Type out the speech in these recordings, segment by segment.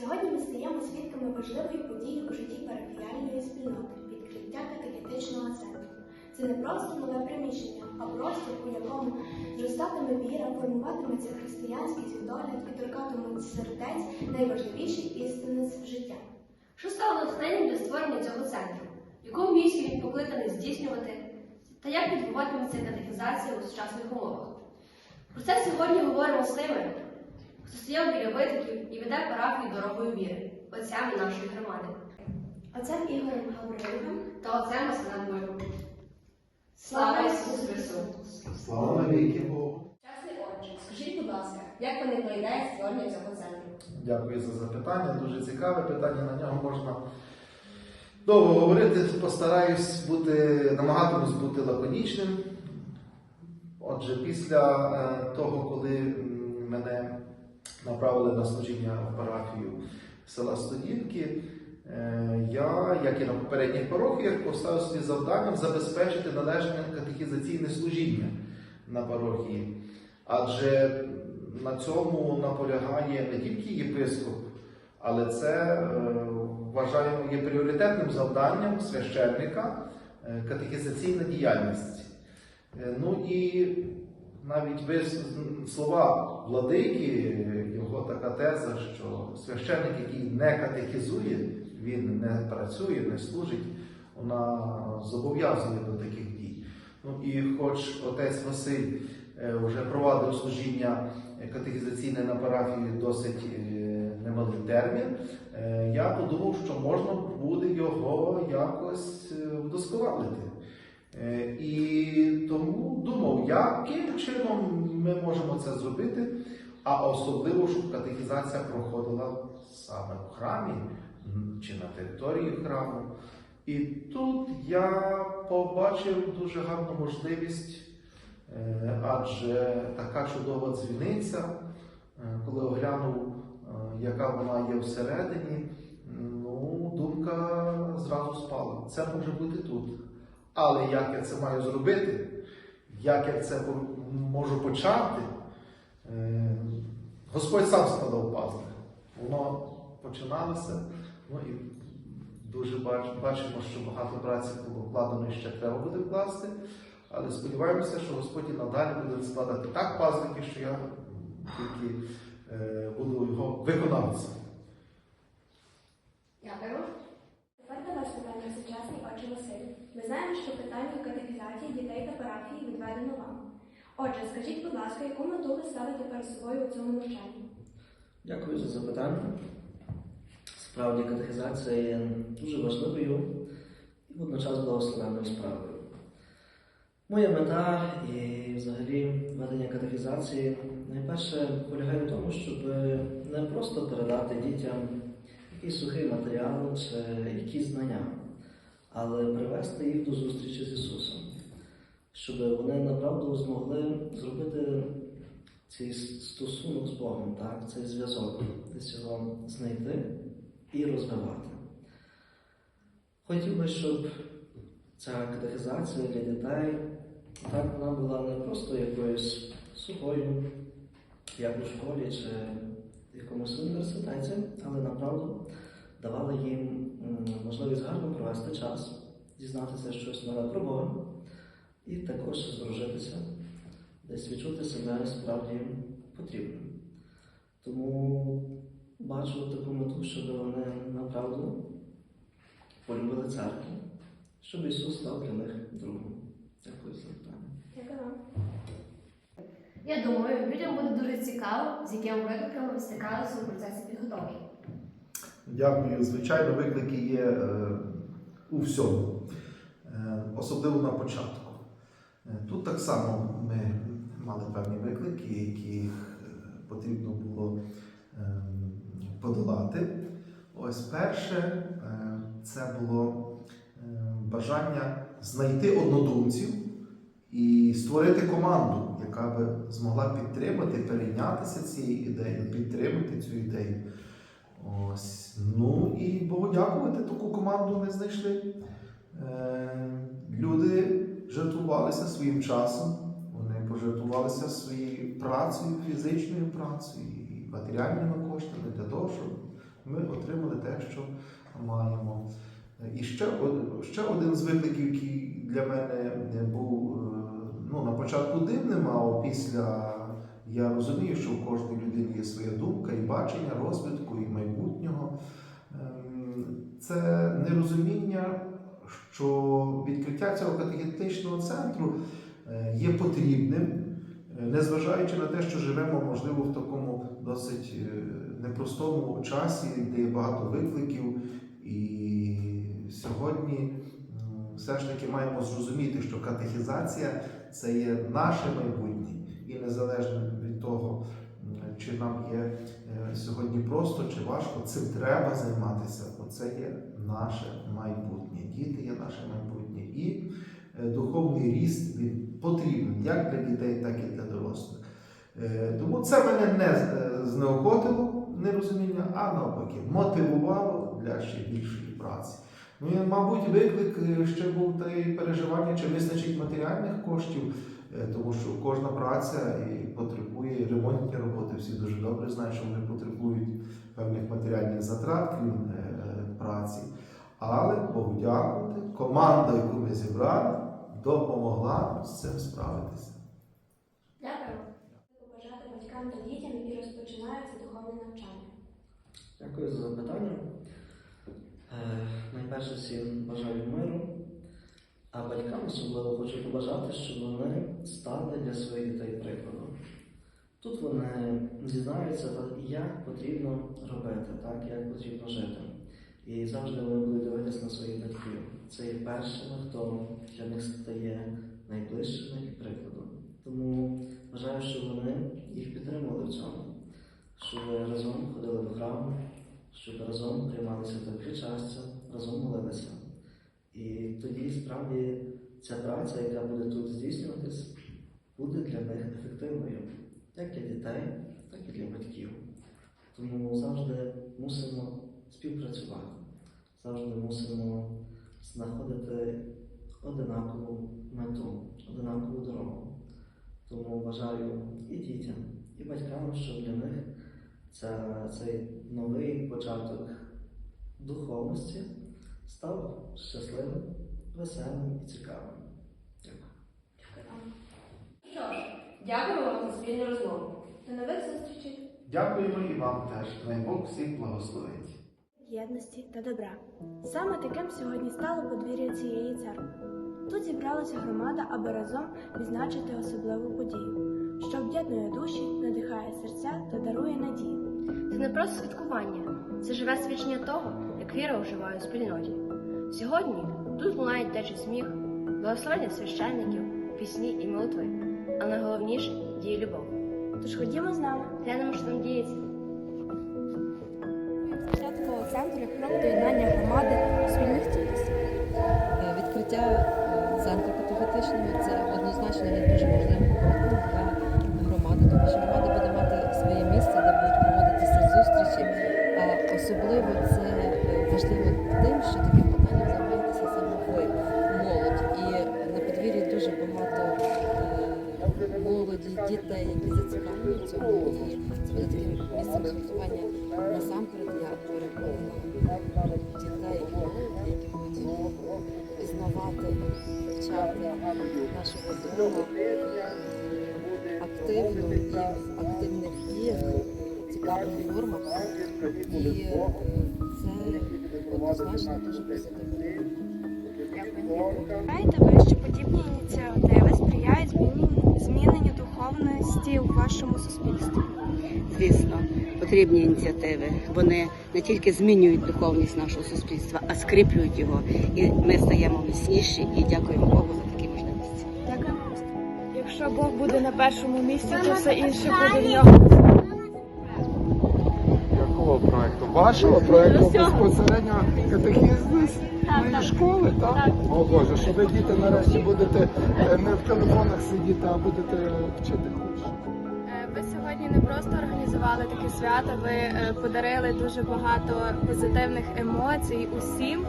Сьогодні ми стаємо свідками важливої події у житті парафіяльної спільноти відкриття катехетичного центру. Це не просто нове приміщення, а простір, у якому зростатиме віра, формуватиметься християнський світогляд і торкатимуть сердець найважливіші істини з життя. Що стало натхненням для створення цього центру? Яку місію він покликаний здійснювати? Та як відбуватиметься катехізація у сучасних умовах? Про це сьогодні говоримо з тими, стояв біля витоків і веде парафію дорогою віри, отцями нашої громади, Отцем Ігорем Гавриловим та отцем Василем Бойком. Слава Ісусу Христу! Слава навіки Богу. Часний отче, скажіть, будь ласка, як виникла створення цього центру? Дякую за запитання. Дуже цікаве питання. На нього можна довго говорити. Постараюсь бути, намагатимусь бути лаконічним. Отже, після е, того, коли мене направили на служіння в парафію села Студінки, е, я, як і на попередніх парохіях, поставив собі завданням забезпечити належне катехізаційне служіння на парохії. Адже на цьому наполягає не тільки єпископ, але це е, вважаємо є пріоритетним завданням священника е, катехізаційна діяльність. Ну і навіть слова владики, його така теза, що священник, який не катехізує, він не працює, не служить, вона зобов'язує до таких дій. Ну і хоч отець Василь е, вже провадив служіння катехізаційне на парафії досить е, немалий термін, е, я подумав, що можна буде його якось вдосконалити. І тому думав, яким чином ми можемо це зробити, а особливо, щоб катехізація проходила саме в храмі чи на території храму. І тут я побачив дуже гарну можливість, е, адже така чудова дзвіниця, е, коли оглянув, е, яка вона є всередині, ну, думка зразу спала. Це може бути тут. Але як я це маю зробити, як я це можу почати, Господь сам складав пазли. Воно починалося, ну і дуже бачимо, що багато праці було вкладено і ще треба буде вкласти. Але сподіваємося, що Господь і надалі буде складати так пазлики, що я тільки е, буду його виконавцем. Дякую. Тепер до вас питання сучасний отче Василь. Ми знаємо, що питання катехізації дітей та парафії відведено вам. Отже, скажіть, будь ласка, яку мету ви ставите перед собою у цьому навчанні? Дякую за запитання. Справді, катехізація є дуже важливою і водночас благословенною справою. Моя мета і взагалі ведення катехізації найперше полягає в тому, щоб не просто передати дітям якийсь сухий матеріал чи якісь знання, але привести їх до зустрічі з Ісусом, щоб вони направду змогли зробити цей стосунок з Богом, так, цей зв'язок, десь його знайти і розвивати. Хотів би, щоб ця катехізація для дітей так вона була не просто якоюсь сухою, як у школі чи в якомусь університеті, але направду давала їм можливість гарно провести час, дізнатися щось нове про Бога і також здружитися десь відчути себе справді потрібним. Тому бачу таку мету, щоб вони направду полюбили церкву, щоб Ісус став для них другом. Дякую за питання. Дякую вам. Я думаю, людям буде дуже цікаво, з якими викликами ви стикалися у процесі підготовки. Дякую. Звичайно, виклики є е, у всьому, Е, особливо на початку. Е, Тут так само ми мали певні виклики, які е, потрібно було е, подолати. Ось перше, е, це було бажання знайти однодумців і створити команду, яка би змогла підтримати, перейнятися цією ідеєю, підтримати цю ідею. Ось. Ну і Богу дякувати, таку команду ми знайшли. Люди жертвувалися своїм часом, вони пожертвувалися своєю працею, фізичною працею і матеріальними коштами для того, щоб Ми отримали те, що маємо. І ще, ще один з викликів, який для мене був е, ну, на початку дивним, а після я розумію, що в кожній людині є своя думка і бачення розвитку і майбутнього. Ем, Це нерозуміння, що відкриття цього катехетичного центру е, є потрібним, е, незважаючи на те, що живемо, можливо, в такому досить е, непростому часі, де є багато викликів. І сьогодні все ж таки маємо зрозуміти, що катехізація це є наше майбутнє, і незалежно від того, чи нам є сьогодні просто чи важко, цим треба займатися, бо це є наше майбутнє. Діти є наше майбутнє. І е, духовний ріст він потрібен як для дітей, так і для дорослих. Е, Тому це мене не е, знеохотило нерозуміння, а навпаки, мотивувало для ще більшої праці. Ну мабуть, виклик ще був та переживання, чи вистачить матеріальних коштів, тому що кожна праця і потребує ремонтні роботи. Всі дуже добре знають, що вони потребують певних матеріальних затрат, крім е, праці. Але Богу дякувати, команда, яку ми зібрали, допомогла з цим справитися. Дякую. Побажати батькам та дітям, які розпочинають це духовне навчання. Дякую за запитання. Е, Найперше всім бажаю миру, а батькам особливо хочу побажати, щоб вони стали для своїх дітей прикладом. Тут вони дізнаються, як потрібно робити, так, як потрібно жити. І завжди вони будуть дивитися на своїх батьків. Це є першими, хто для них стає найближчими і прикладом. Тому бажаю, щоб вони їх підтримували в цьому, щоб разом ходили до храму, щоб разом приймалися до причастя, разом молилися. І тоді справді ця праця, яка буде тут здійснюватись, буде для них ефективною, як для дітей, так і для батьків. Тому завжди мусимо співпрацювати, завжди мусимо знаходити одинакову мету, одинакову дорогу. Тому бажаю і дітям, і батькам, щоб для них ця, цей новий початок духовності став щасливим, веселим і цікавим. Дякую. Що ж, дякуємо вам за спільну розмову. До нових зустрічей, Дякуємо і вам теж. Най Бог всіх благословить. єдності та добра. Саме таким сьогодні стало подвір'я цієї церкви. Тут зібралася громада, аби разом відзначити особливу подію, що об'єднує душі, надихає серця та дарує надію. Це не просто святкування, це живе свідчення того, як віра оживає у спільноті. Сьогодні тут лунають течі сміх, благословення священників, пісні і молитви, а найголовніше діє любов. Тож ходімо з нами. Глянемо, що там діється. Початкового центру як крок до єднання громади спільних цінностей. Е, Відкриття е, центру катехетичного це однозначно є дуже важливим кроком для громади, тому що громада важливо тим, що таким питанням займаєтеся саме ви, молодь. І на подвір'ї дуже багато е, молоді, дітей, які зацікавлені в цьому. І це буде таким місцем святкування насамперед я переконана дітей і молоді, які будуть пізнавати, вивчати нашого Бога активно і в активних діях, цікавих нормах. І Знаєте ви, що подібні ініціативи сприяють зміненню духовності у вашому суспільстві? Звісно, потрібні ініціативи. Вони не тільки змінюють духовність нашого суспільства, а скріплюють його. І ми стаємо міцніші і дякуємо Богу за такі можливості. Дякую. Якщо Бог буде на першому місці, то все інше буде в нього. Якого проекту? Вашого проекту безпосередньо катехізної школи, так? О Боже, що ви діти нарешті будете е, не в телефонах сидіти, а будете вчити. Е, Ви сьогодні не просто організували таке свято, ви е, подарили дуже багато позитивних емоцій усім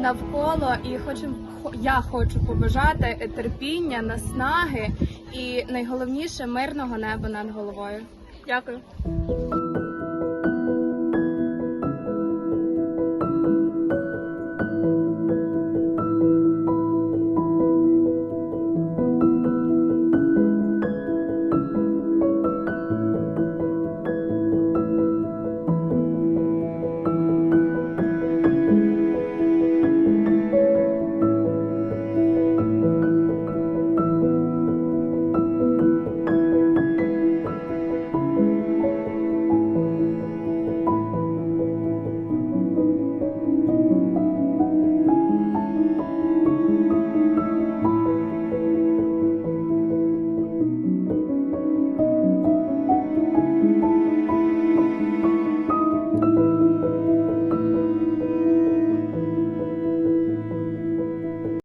навколо. І хочу, я хочу побажати терпіння, наснаги і найголовніше мирного неба над головою. Дякую.